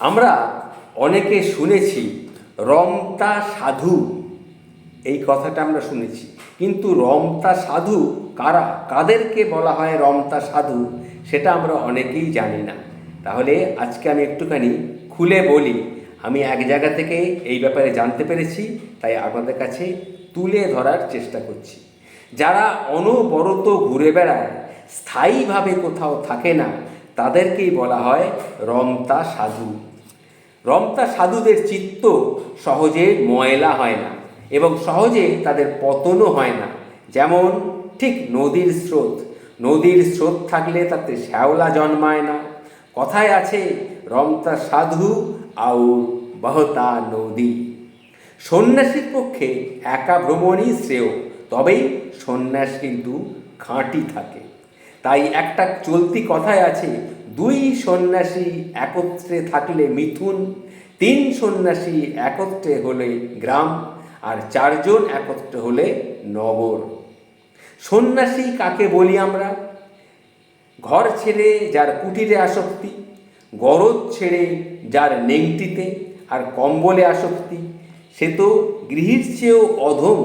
আমরা অনেকে শুনেছি, রমতা সাধু, এই কথাটা আমরা শুনেছি। কিন্তু রমতা সাধু কারা? কাদেরকে বলা হয় রমতা সাধু? সেটা আমরা অনেকেই জানি না। তাহলে আজকে আমি একটুখানি খুলে বলি, আমি এক জায়গা থেকে এই ব্যাপারে জানতে পেরেছি, তাই আপনাদের কাছে তুলে ধরার চেষ্টা করছি। যারা অনবরত ঘুরে বেড়ায়, স্থায়ীভাবে কোথাও থাকে না, তাদেরকেই বলা হয় রমতা সাধু। রমতা সাধুদের চিত্ত সহজে ময়লা হয় না এবং সহজে তাদের পতনও হয় না। যেমন ঠিক নদীর স্রোত। নদীর স্রোত থাকলে তাতে শ্যাওলা জন্মায় না। কথায় আছে, রমতা সাধু আউর বহতা নদী। সন্ন্যাসীর পক্ষে একা ভ্রমণই শ্রেয়, তবেই সন্ন্যাস কিন্তু খাঁটি থাকে। তাই একটা চলতি কথায় আছে দুই সন্ন্যাসী একত্রে থাকলে মিথুন, তিন সন্ন্যাসী একত্রে হলে গ্রাম, আর চারজন একত্রে হলে নগর। সন্ন্যাসী কাকে বলি আমরা? ঘর ছেড়ে যার কুটিরে আসক্তি, গরজ ছেড়ে যার নেংটিতে, আর কম্বলে আসক্তি, সে তো গৃহীর চেয়েও অধম।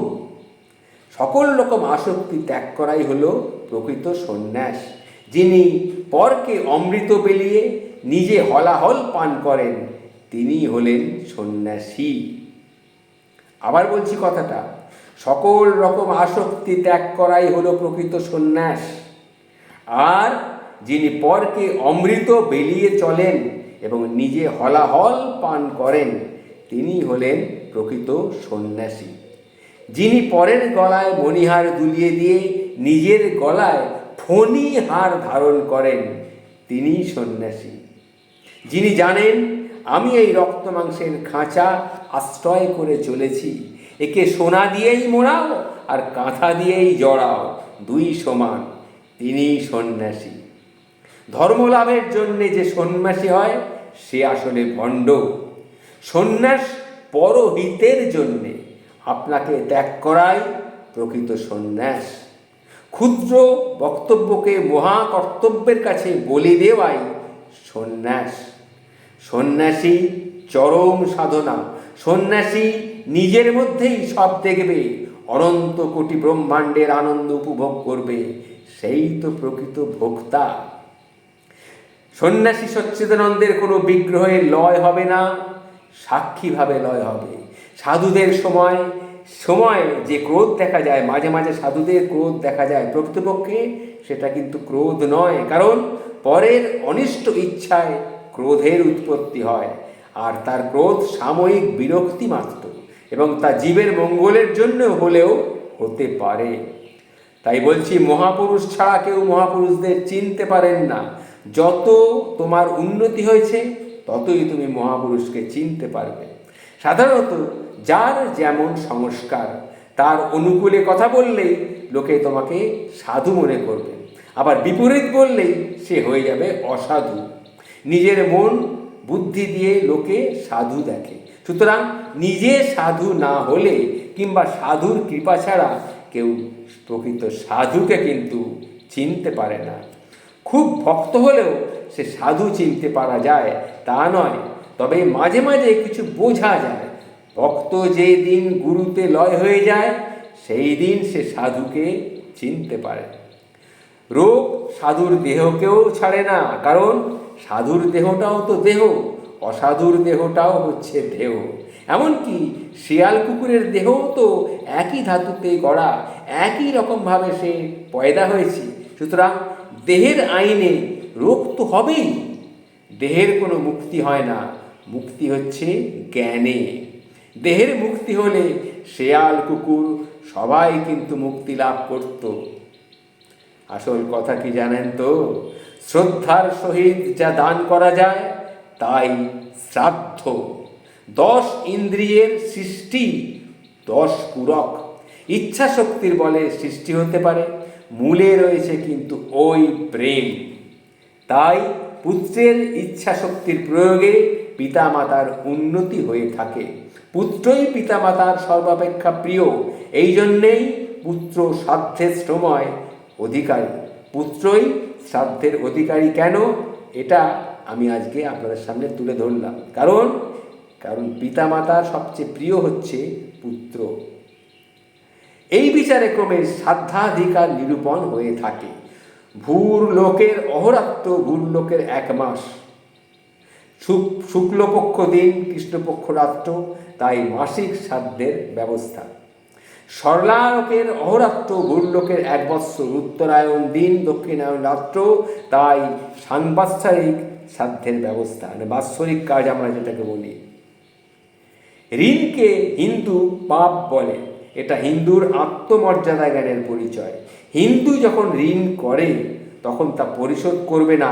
সকল রকম আসক্তি ত্যাগ করাই হলো প্রকৃত সন্ন্যাস। যিনি পরকে অমৃত বেলিয়ে নিজে হলাহল পান করেন, তিনি হলেন সন্ন্যাসী। আবার বলছি কথাটা, সকল রকম আসক্তি ত্যাগ করাই হলো প্রকৃত সন্ন্যাস। আর যিনি পরকে অমৃত বেলিয়ে চলেন এবং নিজে হলাহল পান করেন, তিনি হলেন প্রকৃত সন্ন্যাসী। যিনি পরের গলায় মণিহার দুলিয়ে দিয়ে নিজের গলায় ফণি হার ধারণ করেন তিনি সন্ন্যাসী। যিনি জানেন, আমি এই রক্ত মাংসের খাঁচা আশ্রয় করে চলেছি। একে সোনা দিয়েই মোড়াও আর কাঁথা দিয়েই জড়াও, দুই সমান তিনি সন্ন্যাসী। ধর্মলাভের জন্যে যে সন্ন্যাসী হয়, সে আসলে ভণ্ড। সন্ন্যাস পরহিতের জন্যে, আপনাকে ত্যাগ করাই প্রকৃত সন্ন্যাস। ক্ষুদ্র বক্তব্যকে মহাকর্তব্যের কাছে বলি দেওয়াই সন্ন্যাস। সন্ন্যাসী চরম সাধনা। সন্ন্যাসী নিজের মধ্যেই সব দেখবে। অনন্ত কোটি ব্রহ্মাণ্ডের আনন্দ উপভোগ করবে। সেই তো প্রকৃত ভোক্তা। সন্ন্যাসী সচ্চিদানন্দের কোনো বিগ্রহে লয় হবে না। সাক্ষীভাবে লয় হবে। সাধুদের সময় সময় যে ক্রোধ দেখা যায়, মাঝে মাঝে সাধুদের ক্রোধ দেখা যায় প্রকৃতপক্ষে, সেটা কিন্তু ক্রোধ নয়। কারণ পরের অনিষ্ট ইচ্ছায় ক্রোধের উৎপত্তি হয়, আর তার ক্রোধ সাময়িক বিরক্তি মাত্র এবং তা জীবের মঙ্গলের জন্য হলেও হতে পারে। তাই বলছি, মহাপুরুষ ছাড়া কেউ মহাপুরুষদের চিনতে পারেন না। যত তোমার উন্নতি হয়েছে, ততই তুমি মহাপুরুষকে চিনতে পারবে। সাধারণত যার যেমন সংস্কার, তার অনুকূলে কথা বললেই লোকে তোমাকে সাধু মনে করবে। আবার বিপরীত বললেই সে হয়ে যাবে অসাধু। নিজের মন, বুদ্ধি দিয়ে লোকে সাধু দেখে। সুতরাং নিজে সাধু না হলে কিংবা সাধুর কৃপা ছাড়া কেউ প্রকৃত সাধুকে কিন্তু চিনতে পারে না। খুব ভক্ত হলেও সে সাধু চিনতে পারা যায়, তা নয়। তবে মাঝে মাঝে কিছু বোঝা যায়। ভক্ত যে দিন গুরুতে লয় হয়ে যায়, সেই দিন সে সাধুকে চিনতে পারে। রোগ সাধুর দেহকেও ছাড়ে না, কারণ সাধুর দেহটাও তো দেহ, অসাধুর দেহটাও হচ্ছে দেহ। এমনকি শিয়াল কুকুরের দেহও তো একই ধাতুতে গড়া, একই রকমভাবে সে পয়দা হয়েছে। সুতরাং দেহের আইনে রোগ তো হবেই, দেহের কোনো মুক্তি হয় না, মুক্তি হচ্ছে জ্ঞানে। দেহের মুক্তি হলে শেয়াল কুকুর সবাই কিন্তু মুক্তি লাভ করত। আসল কথা কি জানেন তো? শ্রদ্ধার সহিত যা দান করা যায়, তাই শ্রাদ্ধ। দশ ইন্দ্রিয়ের সৃষ্টি, দশ পূরক। ইচ্ছা শক্তির বলে সৃষ্টি হতে পারে, মূলে রয়েছে কিন্তু ওই প্রেম। তাই পুত্রের ইচ্ছা শক্তির প্রয়োগে পিতামাতার উন্নতি হয়ে থাকে। পুত্রই পিতামাতার সর্বাপেক্ষা প্রিয় এই জন্যেই পুত্র সাধ্যের সময় অধিকারী। পুত্রই শ্রাদ্ধের অধিকারী কেন? এটা আমি আজকে আপনাদের সামনে তুলে ধরলাম। কারণ কারণ পিতামাতার সবচেয়ে প্রিয় হচ্ছে পুত্র। এই বিচারে ক্রমে সাধ্যাধিকার নিরূপণ হয়ে থাকে। ভূর লোকের অহরাত্ম ভূর লোকের এক মাস। শুক্লপক্ষ দিন, কৃষ্ণপক্ষ রাত্র, তাই মাসিক সাধ্যের ব্যবস্থা। স্বর্ণায়কের অহরাত্র ভূরলোকের এক বৎসর উত্তরায়ণ দিন দক্ষিণায়ন রাত্র, তাই সাংবাৎসরিক সাধ্যের ব্যবস্থা মানে বাৎসরিক কাজ আমরা যেটাকে বলি। ঋণকে হিন্দু পাপ বলে, এটা হিন্দুর আত্মমর্যাদা জ্ঞানের পরিচয়। হিন্দু যখন ঋণ করে, তখন তা পরিশোধ করবে না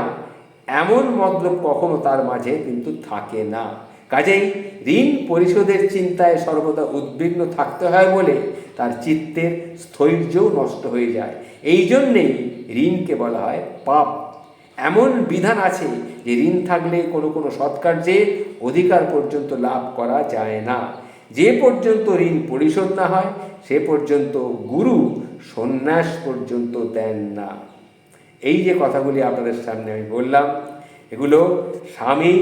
এমন মতলব কখনো তার মাঝে কিন্তু থাকে না। কাজেই ঋণ পরিশোধের চিন্তায় সর্বদা উদ্বিগ্ন থাকতে হয় বলে তার চিত্তের স্থৈর্যও নষ্ট হয়ে যায়। এই জন্যেই ঋণকে বলা হয় পাপ। এমন বিধান আছে যে ঋণ থাকলে কোনো কোনো সৎকার্যে অধিকার পর্যন্ত লাভ করা যায় না। যে পর্যন্ত ঋণ পরিশোধ না হয়, সে পর্যন্ত গুরু সন্ন্যাস পর্যন্ত দেন না। এই যে কথাগুলি আপনাদের সামনে আমি বললাম, এগুলো স্বামী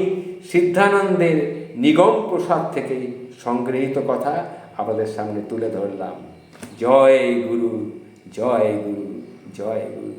সিদ্ধানন্দের নিগম প্রসাদ থেকে সংগৃহীত কথা আপনাদের সামনে তুলে ধরলাম। জয় গুরু জয় গুরু জয় গুরু।